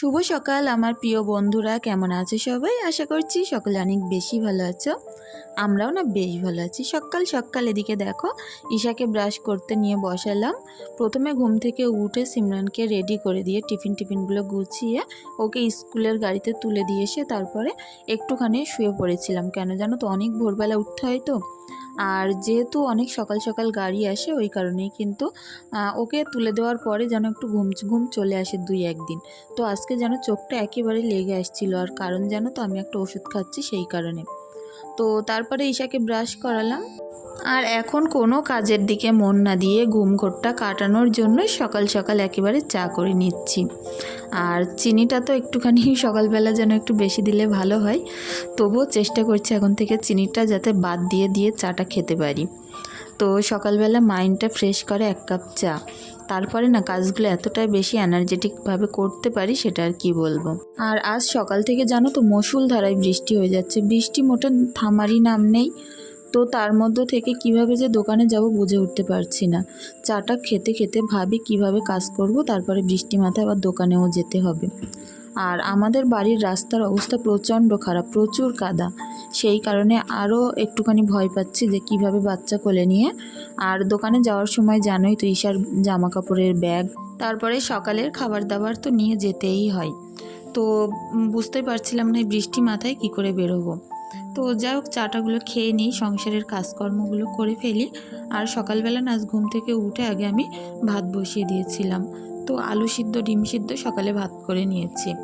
শুভ সকাল, আমার প্রিয় বন্ধুরা। কেমন আছে সবাই? আশা করছি সকলে অনেক বেশি ভালো আছো। আমরাও না বেশ ভালো আছি। সকাল সকাল এদিকে দেখো, ঈশাকে ব্রাশ করতে নিয়ে বসালাম। প্রথমে ঘুম থেকে উঠে সিমরানকে রেডি করে দিয়ে টিফিন টিফিনগুলো গুছিয়ে ওকে স্কুলের গাড়িতে তুলে দিয়ে এসে তারপরে একটুখানি শুয়ে পড়েছিলাম। কেন জানো তো, অনেক ভোরবেলা উঠতে হয় তো। আর যেহেতু অনেক সকাল সকাল গাড়ি আসে, ওই কারণেই কিন্তু ওকে তুলে দেওয়ার পরে যেন একটু ঘুম ঘুম চলে আসে দুই একদিন। তো আজকে যেন চোখটা একেবারে লেগে আসছিল আর কারণ জানো তো আমি একটা ওষুধ খাচ্ছি সেই কারণে। তো তারপরে ঈশাকে ব্রাশ করালাম। আর এখন কোনো কাজের দিকে মন না দিয়ে ঘুম ঘোরটা কাটানোর জন্য সকাল সকাল একেবারে চা করে নিচ্ছি। আর চিনিটা তো একটুখানি সকালবেলা যেন একটু বেশি দিলে ভালো হয়। তবুও চেষ্টা করছি এখন থেকে চিনিটা যাতে বাদ দিয়ে দিয়ে চাটা খেতে পারি। তো সকালবেলা মাইন্ডটা ফ্রেশ করে এক কাপ চা। তারপরে না কাজগুলো এতটাই বেশি এনার্জেটিকভাবে করতে পারি সেটা আর কি বলব। আর আজ সকাল থেকে জানো তো মশুল ধারায় বৃষ্টি হয়ে যাচ্ছে। বৃষ্টি মোটে থামারই নাম নেই। তো তার মধ্যে থেকে কীভাবে যে দোকানে যাব বুঝে উঠতে পারছি না। চাটা খেতে খেতে ভাবি কীভাবে কাজ করব তারপরে বৃষ্টি মাথায় আবার দোকানেও যেতে হবে। আর আমাদের বাড়ির রাস্তার অবস্থা প্রচণ্ড খারাপ প্রচুর কাদা। সেই কারণে আরও একটুখানি ভয় পাচ্ছি যে কীভাবে বাচ্চা কোলে নিয়ে। আর দোকানে যাওয়ার সময় জানোই তো ঈশার জামা কাপড়ের ব্যাগ। তারপরে সকালের খাবার দাবার তো নিয়ে যেতেই হয়। তো উম, বুঝতেই পারছিলাম না বৃষ্টি মাথায় কি করে বেরোবো। তো যাই হোক, চাটাগুলো খেয়ে নিই, সংসারের কাজকর্মগুলো করে ফেলি। আর সকালবেলা নাচ ঘুম থেকে উঠে আগে আমি ভাত বসিয়ে দিয়েছিলাম। তো আলু সিদ্ধ, ডিম সিদ্ধ সকালে ভাত করে নিয়েছি।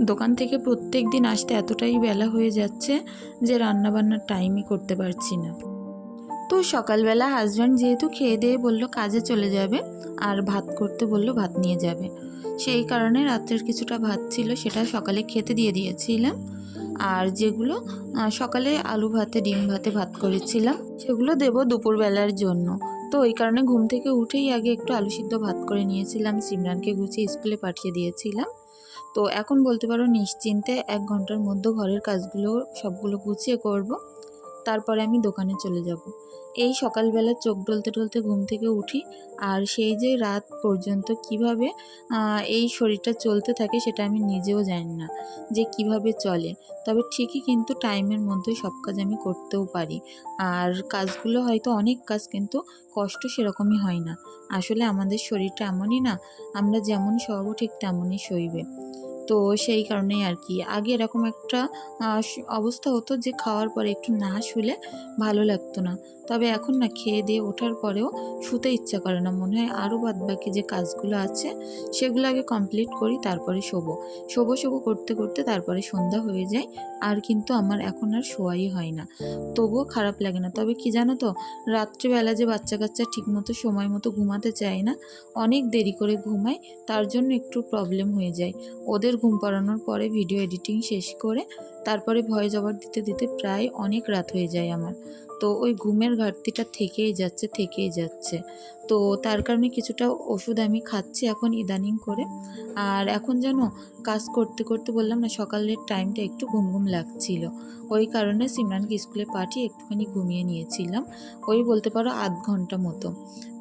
দোকান থেকে প্রত্যেক দিন আসতে এতটাই বেলা হয়ে যাচ্ছে যে রান্নাবান্নার টাইমই করতে পারছি না। তো সকালবেলা হাজব্যান্ড যেহেতু খেয়ে দিয়ে বলল কাজে চলে যাবে, আর ভাত করতে বলল ভাত নিয়ে যাবে। সেই কারণে রাত্রের কিছুটা ভাত ছিল, সেটা সকালে খেতে দিয়ে দিয়েছিলাম। আর যেগুলো সকালে আলু ভাতে, ডিম ভাতে ভাত করেছিলাম, সেগুলো দেব দুপুরবেলার জন্য। তো ওই কারণে ঘুম থেকে উঠেই আগে একটু আলু সিদ্ধ ভাত করে নিয়েছিলাম, সিমরানকে গুছিয়ে স্কুলে পাঠিয়ে দিয়েছিলাম। তো এখন বলতে পারো নিশ্চিন্তে এক ঘণ্টার মধ্যে ঘরের কাজগুলো সবগুলো গুছিয়ে করব। তারপরে আমি দোকানে চলে যাব। এই সকালবেলা চোখ ডলতে ডলতে ঘুম থেকে উঠি আর সেই যে রাত পর্যন্ত কীভাবে এই শরীরটা চলতে থাকে সেটা আমি নিজেও জানি না যে কীভাবে চলে। তবে ঠিকই কিন্তু টাইমের মধ্যে সব কাজ আমি করতেও পারি। আর কাজগুলো হয়তো অনেক কাজ কিন্তু কষ্ট সেরকমই হয় না। আসলে আমাদের শরীরটা এমনই না, আমরা যেমন সব ঠিক তেমনই সইবে তো সেই কারণেই আর কি। আগে এরকম একটা অবস্থা হতো যে খাওয়ার পরে একটু না শুলে ভালো লাগতো না। তবে এখন না খেয়ে দিয়ে ওঠার পরেও শুতে ইচ্ছা করে না। মনে হয় আরও বাদ বাকি যে কাজগুলো আছে, সেগুলো আগে কমপ্লিট করি, তারপরে শোবো। শোবো শোবো করতে করতে তারপরে সন্ধ্যা হয়ে যায়, আর কিন্তু আমার এখন আর শোয়াই হয় না। তবুও খারাপ লাগে না। তবে কি জানো তো, রাত্রিবেলা যে বাচ্চা কাচ্চা ঠিকমতো সময় মতো ঘুমাতে চায় না, অনেক দেরি করে ঘুমায়, তার জন্য একটু প্রবলেম হয়ে যায়। ওদের ঘুম পাড়ানোর পরে ভিডিও এডিটিং শেষ করে, তারপরে ভয় জবাব দিতে দিতে প্রায় অনেক রাত হয়ে যায় আমার। তো ওই ঘুমের ঘাটতিটা থেকেই যাচ্ছে থেকেই যাচ্ছে। তো তার কারণে কিছুটা ওষুধ আমি খাচ্ছি এখন ইদানিং করে। আর এখন যেন কাজ করতে করতে বললাম না, সকালের টাইমটা একটু ঘুম ঘুম লাগছিল। ওই কারণে সিমরানকে স্কুলে পাঠিয়ে একটুখানি ঘুমিয়ে নিয়েছিলাম। ওই বলতে পারো আধ ঘণ্টা মতো।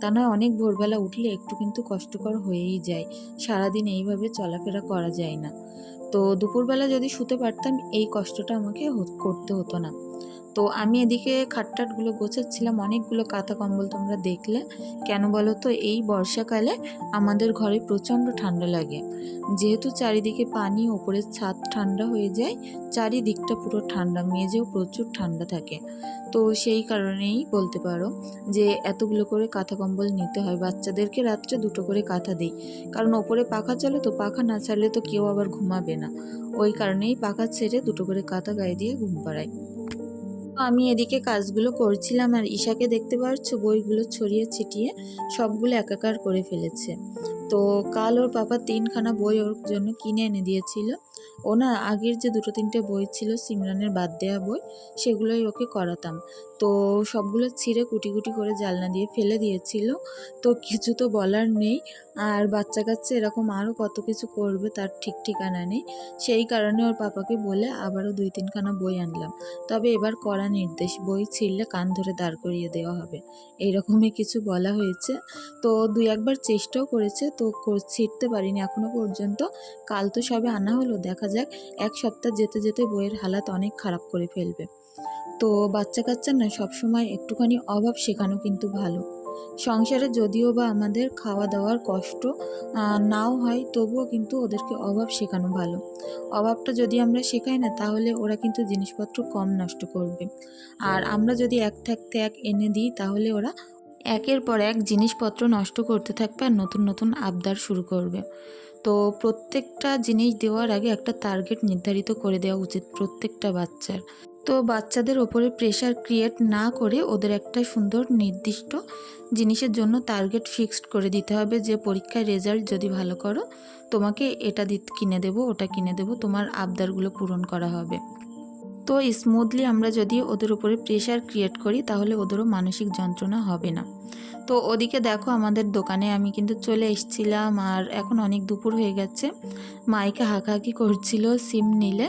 তা নয় অনেক ভোরবেলা উঠলে একটু কিন্তু কষ্টকর হয়েই যায়। সারাদিন এইভাবে চলাফেরা করা যায় না। তো দুপুরবেলা যদি শুতে পারতাম, এই কষ্টটা আমাকে করতে হতো না। তো আমি এদিকে খাটটাটগুলো গোছাচ্ছিলাম, অনেকগুলো কাঁথা কম্বল তোমরা দেখলে। কেন বলো তো, এই বর্ষাকালে আমাদের ঘরে প্রচণ্ড ঠান্ডা লাগে। যেহেতু চারিদিকে পানি, ওপরের ছাদ ঠান্ডা হয়ে যায়, চারিদিকটা পুরো ঠান্ডা, মেঝেও প্রচুর ঠান্ডা থাকে। তো সেই কারণেই বলতে পারো যে, এতগুলো করে কাঁথা কম্বল নিতে হয়। বাচ্চাদেরকে রাত্রে দুটো করে কাঁথা দিই। কারণ ওপরে পাখা চলে তো পাখা না ছাড়লে তো কেউ আবার ঘুমাবে না। ওই কারণেই পাখা ছেড়ে দুটো করে কাঁথা গায়ে দিয়ে ঘুম পাড়াই তো আমি এদিকে কাজগুলো করছিলাম আর ঈশাকে দেখতে পাচ্ছ বইগুলো ছড়িয়ে ছিটিয়ে সবগুলো একাকার করে ফেলেছে। তো কাল ওর পাপা তিনখানা বই ওর জন্য কিনে এনে দিয়েছিল। ও না আগের যে দুটো তিনটে বই ছিল, সিমরানের বাদ দেওয়া বই, সেগুলোই ওকে করাতাম। তো সবগুলো ছিঁড়ে কুটি কুটি করে জালনা দিয়ে ফেলে দিয়েছিল। তো কিছু তো বলার নেই। আর বাচ্চা কাচ্চা এরকম আরও কত কিছু করবে তার ঠিক ঠিকানা নেই। সেই কারণে ওর পাপাকে বলে আবারও দুই তিনখানা বই আনলাম। তবে এবার কড়া নির্দেশ, বই ছিঁড়লে কান ধরে দাঁড় করিয়ে দেওয়া হবে। এইরকমই কিছু বলা হয়েছে। তো দুই একবার চেষ্টাও করেছে, তো ছিঁড়তে পারিনি এখনও পর্যন্ত। কাল তো সবে আনা হলো, দেখা যাক। এক সপ্তাহ যেতে যেতে বইয়ের হালাত অনেক খারাপ করে ফেলবে। তো বাচ্চা কাচ্চার না সবসময় একটুখানি অভাব শেখানো কিন্তু ভালো। সংসারে যদিও বা আমাদের খাওয়া দাওয়ার কষ্ট নাও হয়, তবুও কিন্তু ওদেরকে অভাব শেখানো ভালো। অভাবটা যদি আমরা শেখাই না, তাহলে ওরা কিন্তু জিনিসপত্র কম নষ্ট করবে। আর আমরা যদি এক থাকতে এক এনে দিই, তাহলে ওরা একের পর এক জিনিসপত্র নষ্ট করতে থাকবে আর নতুন নতুন আবদার শুরু করবে। তো প্রত্যেকটা জিনিস দেওয়ার আগে একটা টার্গেট নির্ধারিত করে দেওয়া উচিত প্রত্যেকটা বাচ্চার। তো বাচ্চাদের ওপরে প্রেশার ক্রিয়েট না করে ওদের একটা সুন্দর নির্দিষ্ট জিনিসের জন্য টার্গেট ফিক্সড করে দিতে হবে যে পরীক্ষায় রেজাল্ট যদি ভালো করো, তোমাকে এটা কিনে দেবো, ওটা কিনে দেবো, তোমার আবদারগুলো পূরণ করা হবে। তো স্মুথলি আমরা যদি ওদের উপরে প্রেশার ক্রিয়েট করি, তাহলে ওদেরও মানসিক যন্ত্রণা হবে না। তো ওদিকে দেখো আমাদের দোকানে আমি কিন্তু চলে এসেছিলাম আর এখন অনেক দুপুর হয়ে গেছে। মাইকে হাঁকাহাঁকি করছিল সিম নিলে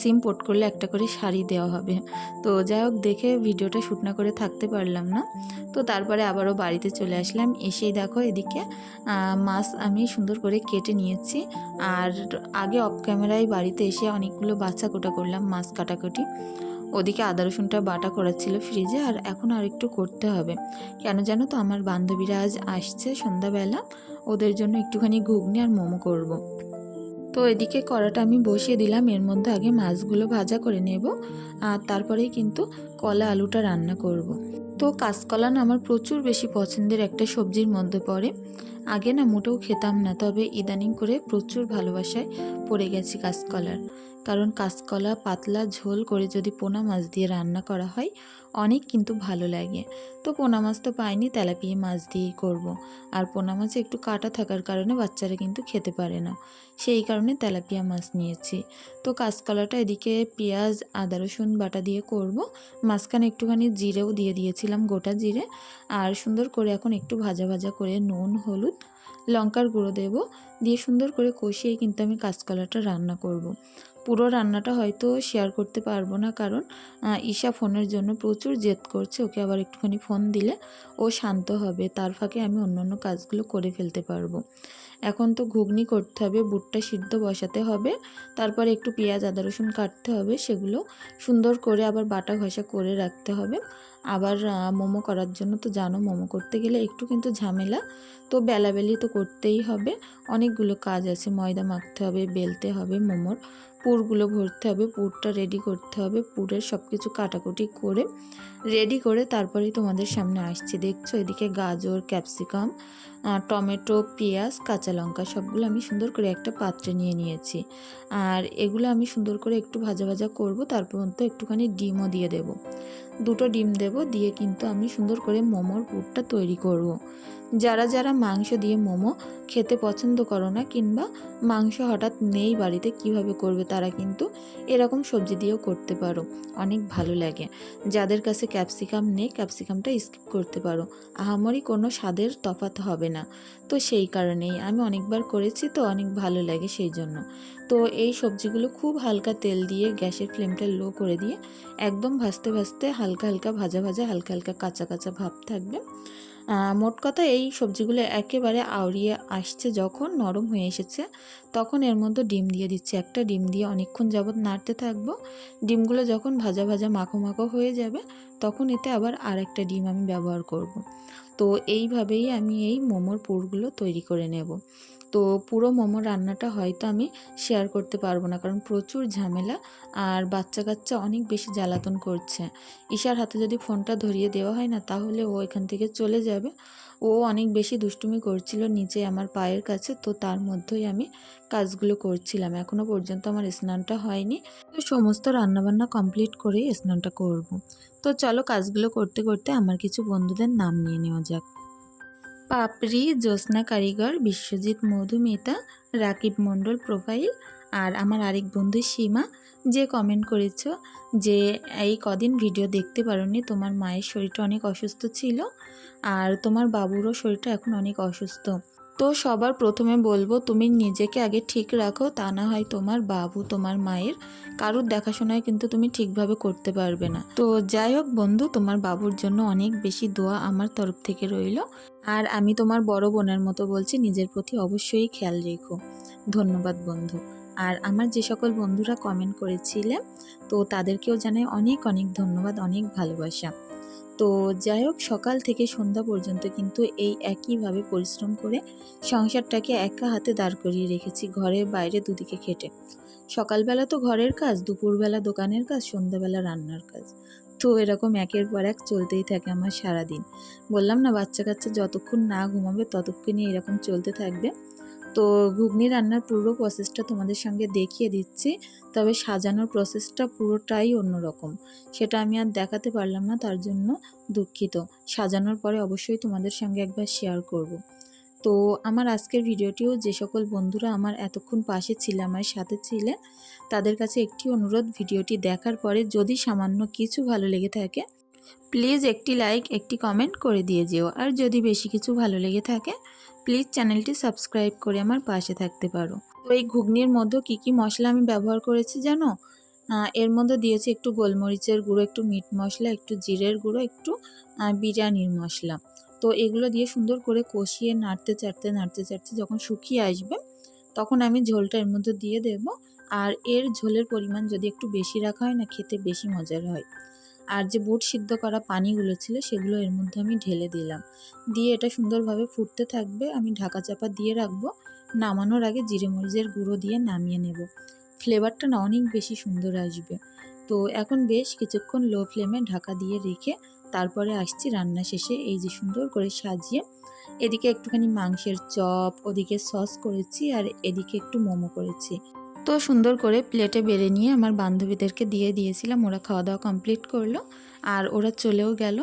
সিম পোট করলে একটা করে শাড়ি দেওয়া হবে। তো যাই হোক, দেখে ভিডিওটা শ্যুট না করে থাকতে পারলাম না। তো তারপরে আবারও বাড়িতে চলে আসলাম। এসেই দেখো এদিকে মাছ আমি সুন্দর করে কেটে নিয়েছি। আর আগে অফ ক্যামেরায় বাড়িতে এসে অনেকগুলো বাচ্চা কোটা করলাম, মাছ কাটাকুটি ওদিকে আদা, রসুনটা বাটা করা ছিল ফ্রিজে আর এখন আর একটু করতে হবে। কেন জানো তো, আমার বান্ধবীরা আজ আসছে সন্ধ্যাবেলা। ওদের জন্য একটুখানি ঘুগনি আর মোমো করব। তো এদিকে কড়াটা আমি বসিয়ে দিলাম। এর মধ্যে আগে মাছগুলো ভাজা করে নেব। আর তারপরেই কিন্তু কলা আলুটা রান্না করব। তো কাঁচকলা না আমার প্রচুর বেশি পছন্দের একটা সবজির মধ্যে পড়ে। আগে না মোটেও খেতাম না, তবে ইদানিং করে প্রচুর ভালোবাসায় পড়ে গেছি কাঁচকলার। কারণ কাঁচকলা পাতলা ঝোল করে যদি পোনা মাছ দিয়ে রান্না করা হয়, অনেক কিন্তু ভালো লাগে। তো পোনা মাছ তো পাইনি, তেলাপিয়া মাছ দিয়েই করব। আর পোনা মাছে একটু কাটা থাকার কারণে বাচ্চারা কিন্তু খেতে পারে না। সেই কারণে তেলাপিয়া মাছ নিয়েছি। তো কাঁচকলাটা এদিকে পেঁয়াজ, আদা, রসুন বাটা দিয়ে করব। মাঝখানে একটুখানি জিরেও দিয়ে দিয়েছিলাম গোটা জিরে। আর সুন্দর করে এখন একটু ভাজা ভাজা করে নুন, হলুদ, লঙ্কার গুঁড়ো দেব। দিয়ে সুন্দর করে কষিয়ে কিন্তু আমি কাঁচকলাটা রান্না করব। পুরো রান্নাটা হয়তো শেয়ার করতে পারব না, কারণ ঈশা ফোনের জন্য প্রচুর জেদ করছে, ওকে আবার একটুখানি ফোন দিলে ও শান্ত হবে, তার ফাঁকে আমি অন্য অন্য কাজগুলো করে ফেলতে পারব। এখন তো ঘুগনি করতে হবে, বুটটা সিদ্ধ বসাতে হবে, তারপরে একটু পেঁয়াজ, আদা, রসুন কাটতে হবে, সেগুলো সুন্দর করে আবার বাটা ঘষা করে রাখতে হবে। আবার মোমো করার জন্য তো জানো, মোমো করতে গেলে একটু কিন্তু ঝামেলা, তো বেলাবেলি তো করতেই হবে, অনেকগুলো কাজ আছে, ময়দা মাখতে হবে, বেলতে হবে, মোমোর পুরগুলো ভরতে হবে, পুরটা রেডি করতে হবে, পুরের সব কিছু কাটাকুটি করে রেডি করে তারপরেই তোমাদের সামনে আসছে। দেখছ এদিকে গাজর ক্যাপসিকাম টমেটো, পেঁয়াজ, কাঁচা লঙ্কা সবগুলো আমি সুন্দর করে একটা পাত্রে নিয়ে নিয়েছি। আর এগুলো আমি সুন্দর করে একটু ভাজা ভাজা করব, তারপর তো একটুখানি ডিমও দিয়ে দেব। দুটো ডিম দেব, দিয়ে কিন্তু আমি সুন্দর করে মোমোর পুরটা তৈরি করব। যারা যারা মাংস দিয়ে মোমো খেতে পছন্দ করো না কিংবা মাংস হঠাৎ নেই বাড়িতে কীভাবে করবে, তারা কিন্তু এরকম সবজি দিয়েও করতে পারো। অনেক ভালো লাগে। যাদের কাছে ক্যাপসিকাম নেই, ক্যাপসিকামটা স্কিপ করতে পারো। আহামরি কোনো স্বাদের তফাৎ হবে না। তো সেই কারণেই আমি অনেকবার করেছি তো অনেক ভালো লাগে সেই জন্য। তো এই সবজিগুলো খুব হালকা তেল দিয়ে গ্যাসের ফ্লেমটা লো করে দিয়ে একদম ভাজতে ভাজতে হালকা হালকা ভাজা ভাজা হালকা হালকা কাঁচা কাঁচা ভাব থাকবে। মোট কথা এই সবজিগুলো একেবারে আউড়িয়ে আসছে যখন নরম হয়ে এসেছে তখন এর মধ্যে ডিম দিয়ে দিচ্ছে। একটা ডিম দিয়ে অনেকক্ষণ যাবৎ নাড়তে থাকব। ডিমগুলো যখন ভাজা ভাজা মাখো মাখো হয়ে যাবে তখন এতে আবার আর একটা ডিম আমি ব্যবহার করব। তো এইভাবেই আমি এই মোমোর পুরগুলো তৈরি করে নেব। তো পুরো মোমো রান্নাটা হয়তো আমি শেয়ার করতে পারব না, কারণ প্রচুর ঝামেলা আর বাচ্চা কাচ্চা অনেক বেশি জ্বালাতন করছে। ঈশার হাতে যদি ফোনটা ধরিয়ে দেওয়া হয় না, তাহলে ও এখান থেকে চলে যাবে। ও অনেক বেশি দুষ্টুমি করছিল নিচে আমার পায়ের কাছে, তো তার মধ্যেই আমি কাজগুলো করছিলাম। এখনও পর্যন্ত আমার স্নানটা হয়নি। তো সমস্ত রান্নাবান্না কমপ্লিট করেই স্নানটা করব। তো চলো কাজগুলো করতে করতে আমার কিছু বন্ধুদের নাম নিয়ে নেওয়া যাক। পাপড়ি, জ্যোৎস্না কারিগর, বিশ্বজিৎ মধুমিতা, রাকিব মণ্ডল প্রোফাইল, আর আমার আরেক বন্ধু সীমা। যে কমেন্ট করেছ যে, এই কদিন ভিডিও দেখতে পারোনি, তোমার মায়ের শরীরটা অনেক অসুস্থ ছিল আর তোমার বাবুরও শরীরটা এখন অনেক অসুস্থ। তো সবার প্রথমে বলব, তুমি নিজেকে আগে ঠিক রাখো, তা না হয় তোমার বাবু, তোমার মায়ের কারোর দেখাশোনায় কিন্তু তুমি ঠিকভাবে করতে পারবে না। তো যাই হোক বন্ধু, তোমার বাবুর জন্য অনেক বেশি দোয়া আমার তরফ থেকে রইল। আর আমি তোমার বড় বোনের মতো বলছি, নিজের প্রতি অবশ্যই খেয়াল রেখো। ধন্যবাদ বন্ধু। আর আমার যে সকল বন্ধুরা কমেন্ট করেছিলেন তো তাদেরকেও জানাই অনেক অনেক ধন্যবাদ, অনেক ভালোবাসা। তো যাই হোক, সকাল থেকে সন্ধ্যা পর্যন্ত কিন্তু এই একইভাবে পরিশ্রম করে সংসারটাকে একা হাতে দাঁড় করিয়ে রেখেছি ঘরের বাইরে দুদিকে খেটে। সকালবেলা তো ঘরের কাজ, দুপুরবেলা দোকানের কাজ, সন্ধ্যাবেলা রান্নার কাজ। তো এরকম একের পর এক চলতেই থাকে আমার সারাদিন। বললাম না, বাচ্চা কাচ্চা যতক্ষণ না ঘুমাবে ততক্ষণই এরকম চলতে থাকবে। তো ঘুগনি রান্নার পুরো প্রসেসটা তোমাদের সঙ্গে দেখিয়ে দিচ্ছি, তবে সাজানোর প্রসেসটা পুরোটাই অন্যরকম সেটা আমি আর দেখাতে পারলাম না, তার জন্য দুঃখিত সাজানোর পরে অবশ্যই তোমাদের সঙ্গে একবার শেয়ার করব। তো আমার আজকের ভিডিওটিও যে সকল বন্ধুরা আমার এতক্ষণ পাশে ছিলে, আমার সাথে ছিলে, তাদের কাছে একটি অনুরোধ, ভিডিওটি দেখার পরে যদি সামান্য কিছু ভালো লেগে থাকে প্লিজ একটি লাইক, একটি কমেন্ট করে দিয়ে যেও। আর যদি বেশি কিছু ভালো লেগে থাকে, প্লিজ চ্যানেলটি সাবস্ক্রাইব করে আমার পাশে থাকতে পারো। তো এই ঘুগনির মধ্যে কী কী মশলা আমি ব্যবহার করেছি জানো? এর মধ্যে দিয়েছি একটু গোলমরিচের গুঁড়ো, একটু মিট মশলা, একটু জিরের গুঁড়ো, একটু বিরিয়ানির মশলা। তো এগুলো দিয়ে সুন্দর করে কষিয়ে নাড়তে, চাড়তে নাড়তে, চাড়তে যখন শুকিয়ে আসবে, তখন আমি ঝোলটা এর মধ্যে দিয়ে দেব। আর এর ঝোলের পরিমাণ যদি একটু বেশি রাখা হয় না, খেতে বেশি মজার হয়। আর যে বুট সিদ্ধ করা পানিগুলো ছিল সেগুলো এর মধ্যে আমি ঢেলে দিলাম। দিয়ে এটা সুন্দরভাবে ফুটতে থাকবে। আমি ঢাকা চাপা দিয়ে রাখব। নামানোর আগে জিরে মরিচের গুঁড়ো দিয়ে নামিয়ে নেব। ফ্লেভারটা না অনেক বেশি সুন্দর আসবে। তো এখন বেশ কিছুক্ষণ লো ফ্লেমে ঢাকা দিয়ে রেখে তারপরে আসছি রান্না শেষে এই যে সুন্দর করে সাজিয়ে। এদিকে একটুখানি মাংসের চপ, ওদিকে সস করেছি আর এদিকে একটু মোমো করেছি। তো সুন্দর করে প্লেটে বেড়ে নিয়ে আমার বান্ধবীদেরকে দিয়ে দিয়েছিলাম। ওরা খাওয়া দাওয়া কমপ্লিট করল আর ওরা চলেও গেল।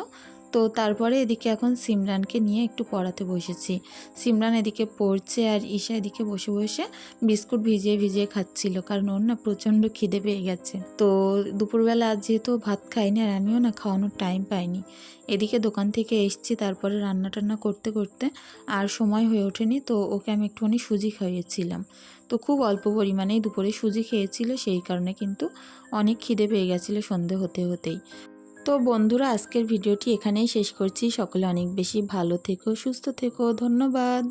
তো তারপরে এদিকে এখন সিমরানকে নিয়ে একটু পড়াতে বসেছি। সিমরান এদিকে পড়ছে আর ঈশা এদিকে বসে বসে বিস্কুট ভিজিয়ে ভিজিয়ে খাচ্ছিল, কারণ ওর না প্রচণ্ড খিদে পেয়ে গেছে। তো দুপুরবেলা আজ যেহেতু ভাত খাইনি আর আমিও না খাওয়ানোর টাইম পাইনি, এদিকে দোকান থেকে এসছি, তারপরে রান্না টান্না করতে করতে আর সময় হয়ে ওঠেনি, তো ওকে আমি একটুখানি সুজি খাইয়েছিলাম। তো খুব অল্প পরিমাণেই দুপুরে সুজি খেয়েছিল, সেই কারণে কিন্তু অনেক খিদে পেয়ে গেছিল সন্ধে হতে হতেই। তো বন্ধুরা, আজকের ভিডিওটি এখানেই শেষ করছি। সকলে অনেক বেশি ভালো থেকো, সুস্থ থেকো। ধন্যবাদ।